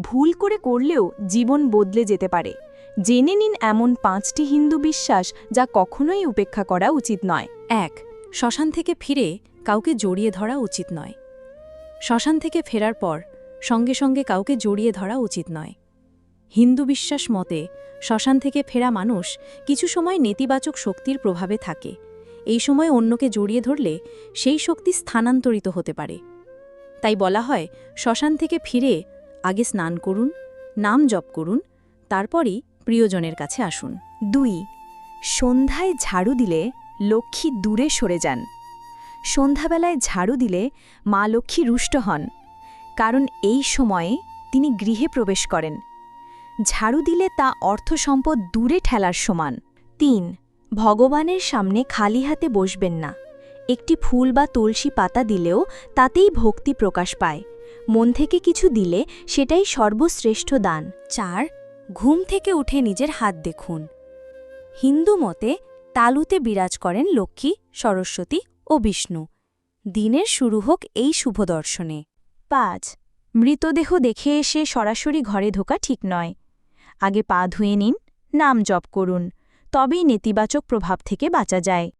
ভুল করে করলেও জীবন বদলে যেতে পারে। জেনে নিন এমন পাঁচটি হিন্দু বিশ্বাস যা কখনোই উপেক্ষা করা উচিত নয়। এক, শ্মশান থেকে ফিরে কাউকে জড়িয়ে ধরা উচিত নয়। শ্মশান থেকে ফেরার পর সঙ্গে সঙ্গে কাউকে জড়িয়ে ধরা উচিত নয়। হিন্দু বিশ্বাস মতে শ্মশান থেকে ফেরা মানুষ কিছু সময় নেতিবাচক শক্তির প্রভাবে থাকে। এই সময় অন্যকে জড়িয়ে ধরলে সেই শক্তি স্থানান্তরিত হতে পারে। তাই বলা হয়, শ্মশান থেকে ফিরে আগে স্নান করুন, নাম জপ করুন, তারপরই প্রিয়জনের কাছে আসুন। দুই, সন্ধ্যায় ঝাড়ু দিলে লক্ষ্মী দূরে সরে যান। সন্ধ্যাবেলায় ঝাড়ু দিলে মা লক্ষ্মী রুষ্ট হন, কারণ এই সময়ে তিনি গৃহে প্রবেশ করেন। ঝাড়ু দিলে তা অর্থ সম্পদ দূরে ঠেলার সমান। তিন, ভগবানের সামনে খালি হাতে বসবেন না। একটি ফুল বা তুলসী পাতা দিলেও তাতেই ভক্তি প্রকাশ পায়। মন থেকে কিছু দিলে সেটাই সর্বশ্রেষ্ঠ দান। চার, ঘুম থেকে উঠে নিজের হাত দেখুন। হিন্দু মতে তালুতে বিরাজ করেন লক্ষ্মী, সরস্বতী ও বিষ্ণু। দিনের শুরু হোক এই শুভ দর্শনে। পাঁচ, মৃতদেহ দেখে এসে সরাসরি ঘরে ঢোকা ঠিক নয়। আগে পা ধুয়ে নিন, নাম জপ করুন, তবেই নেতিবাচক প্রভাব থেকে বাঁচা যায়।